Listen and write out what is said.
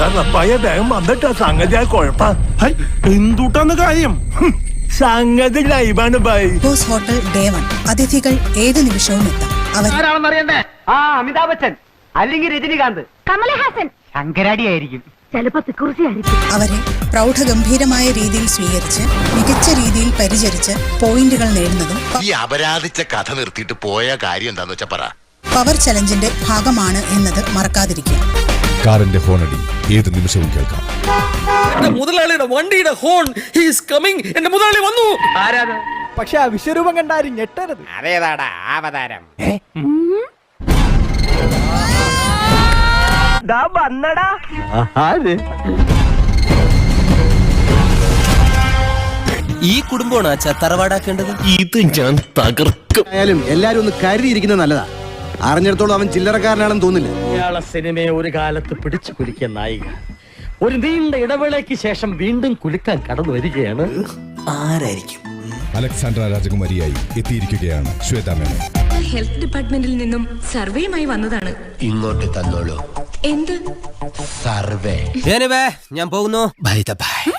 റപ്പായ വേഗം വന്നിട്ടാ? സംഗതി ആ കുഴപ്പ. ഹൈ, എന്തുട്ടാന്ന് കാര്യം? സംഗതി ലൈവാണ് bye. Boss hotel day one. അതിഥികൾ ഏത് നിമിഷവും എത്താം. അവർ ആരാണെന്നറിയണ്ടേ ആ അമിതാഭ് ബച്ചൻ അല്ലെങ്കിൽ രജനികാന്ത്. കമലഹാസൻ. ശങ്കരാടി ആയിരിക്കും ചിലപ്പോ തിക്കുറിച്ചായിരിക്കും അവരെ പ്രൗഢഗംഭീരമായ രീതിയിൽ സ്വീകരിച്ച് മികച്ച രീതിയിൽ പരിചരിച്ച് പോയിന്റുകൾ നേടുന്നതും ഈ അപരാധിച്ച കഥ നിർത്തിയിട്ട് പോയ കാര്യം എന്താന്ന് വെച്ചാ പറ. പവർ ചലഞ്ചിന്റെ ഭാഗമാണ് എന്നത് മറക്കാതിരിക്കുക. കാറിന്റെ ഹോണടി. ഏത് നിമിഷവും കേൾക്കാം. എന്റെ മുതലാളിയുടെ വണ്ടിയുടെ ഹോൺ ഹീസ് കമ്മിങ് എന്റെ മുതലാളി വന്നു. ആരാത്? പക്ഷെ ആ വിശ്വരൂപം കണ്ടാരും ഞെട്ടരുത്. അതേതാടാ അവതാരം? വന്നടാ. ഈ കുടുംബമാണ് അച്ഛാ തറവാടാക്കേണ്ടത്. ഇത് ഞാൻ തകർക്കും. ആയാലും എല്ലാരും ഒന്ന് കരുതിയിരിക്കുന്നത് നല്ലതാ. അറിഞ്ഞിടത്തോളം അവൻ ചില്ലറക്കാരനാണെന്ന് തോന്നില്ല. മലയാള സിനിമയെ ഒരു കാലത്ത് പിടിച്ചു കുലുക്കിയ നായിക. ഒരു നീണ്ട ഇടവേളയ്ക്ക് ശേഷം വീണ്ടും കുലുക്കാൻ കടന്നു വരികയാണ്. ആരായിരിക്കും? അലക്സാണ്ട്ര രാജകുമാരിയായി എത്തിയിരിക്കുകയാണ് ശ്വേത മേനോൻ. ഹെൽത്ത് ഡിപ്പാർട്ട്മെന്റിൽ നിന്നും സർവേയുമായി വന്നതാണ്. ഇങ്ങോട്ട് തന്നോളൂ. എന്ത്? സർവേ. ഞാൻ പോകുന്നു. Bye the bye.